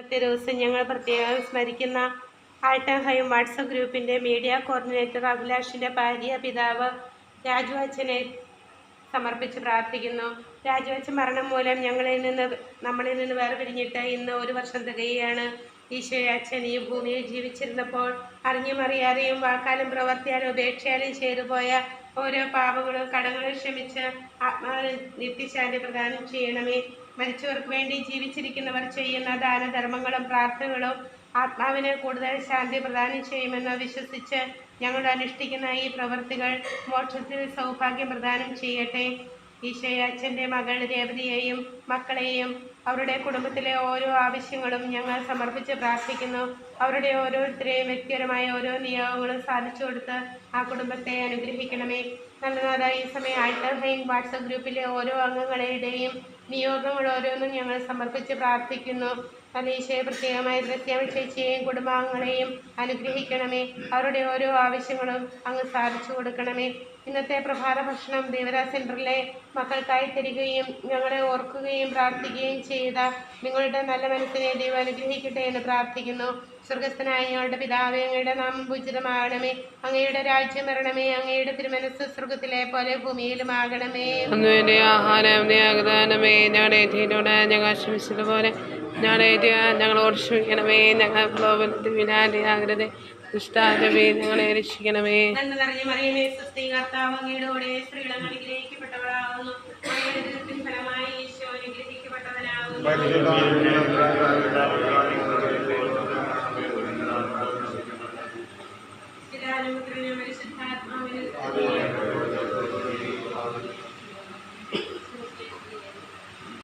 ഇന്നത്തെ ദിവസം ഞങ്ങൾ പ്രത്യേകം സ്മരിക്കുന്ന ആൾട്ടൻ ഹൈം വാട്സപ്പ് ഗ്രൂപ്പിന്റെ മീഡിയ കോർഡിനേറ്റർ അഭിലാഷിന്റെ ഭാര്യ പിതാവ് രാജു അച്ഛനെ സമർപ്പിച്ച് പ്രാർത്ഥിക്കുന്നു. രാജു അച്ഛൻ മരണം മൂലം ഞങ്ങളിൽ നിന്ന് നമ്മളിൽ നിന്ന് വേർപിരിഞ്ഞിട്ട് ഇന്ന് ഒരു വർഷം തികയുകയാണ്. ഈശോയെ അച്ഛൻ ഈ ഭൂമിയിൽ ജീവിച്ചിരുന്നപ്പോൾ അറിഞ്ഞും അറിയാതെയും വാക്കാലും പ്രവർത്തിയാലും ഉപേക്ഷയാലും ചെയ്തു പോയ ഓരോ പാപങ്ങളും കടങ്ങളും ക്ഷമിച്ച് ആത്മാവിന് നിത്യശാന്തി പ്രദാനം ചെയ്യണമേ. മരിച്ചവർക്ക് വേണ്ടി ജീവിച്ചിരിക്കുന്നവർ ചെയ്യുന്ന ദാനധർമ്മങ്ങളും പ്രാർത്ഥനകളും ആത്മാവിന് കൂടുതൽ ശാന്തി പ്രദാനം ചെയ്യുമെന്ന് വിശ്വസിച്ച് ഞങ്ങൾ അനുഷ്ഠിക്കുന്ന ഈ പ്രവൃത്തികൾ മോക്ഷത്തിന് സൗഭാഗ്യം പ്രദാനം ചെയ്യട്ടെ. ഈശോയെ അച്ഛന്റെ മകൾ രേവതിയെയും മക്കളെയും അവരുടെ കുടുംബത്തിലെ ഓരോ ആവശ്യങ്ങളും ഞങ്ങൾ സമർപ്പിച്ച് പ്രാർത്ഥിക്കുന്നു. അവരുടെ ഓരോരുത്തരെയും വ്യക്തിപരമായ ഓരോ നിയോഗങ്ങളും സാധിച്ചു കൊടുത്ത് ആ കുടുംബത്തെ അനുഗ്രഹിക്കണമേ. നല്ലതായ ഈ സമയം ആൾട്ടർഹൈൻ വാട്സപ്പ് ഗ്രൂപ്പിലെ ഓരോ അംഗങ്ങളുടെയും നിയോഗങ്ങൾ ഓരോന്നും ഞങ്ങൾ സമർപ്പിച്ച് പ്രാർത്ഥിക്കുന്നു. അലീശയെ പ്രത്യേകമായി പ്രത്യേക ചേച്ചിയെയും കുടുംബാംഗങ്ങളെയും അനുഗ്രഹിക്കണമേ. അവരുടെ ഓരോ ആവശ്യങ്ങളും അങ്ങ് സാധിച്ചു കൊടുക്കണമേ. ഇന്നത്തെ പ്രഭാത ഭക്ഷണം ദേവരാ സെന്ററിലെ മക്കൾക്കായി തരികയും ഞങ്ങളെ ഓർക്കുകയും പ്രാർത്ഥിക്കുകയും ചെയ്ത നിങ്ങളുടെ നല്ല മനസ്സിനെ ദൈവം അനുഗ്രഹിക്കട്ടെ എന്ന് പ്രാർത്ഥിക്കുന്നു. സ്വർഗസ്ഥനായ ഞങ്ങളുടെ പിതാവേ അങ്ങയുടെ നാമം പൂജിതമാകണമേ. അങ്ങയുടെ രാജ്യം വരണമേ. അങ്ങയുടെ തിരുമനസ് സ്വർഗത്തിലെ പോലെ ഭൂമിയിലുമാകണമേ. ആകണമേ ആഹാരം ഞങ്ങളുടെ ഞങ്ങൾ ക്ഷമിച്ചതുപോലെ ഞാനേറ്റിയ ഞങ്ങളോട് ക്ഷമിക്കണമേ ഞങ്ങൾ പ്രലോഭനത്തിൽ വിനാലിയാകരുത് ദുഷ്ടാരമേ ഞങ്ങളെ രക്ഷിക്കണമേ. പരിശുദ്ധാത്മാവിനെ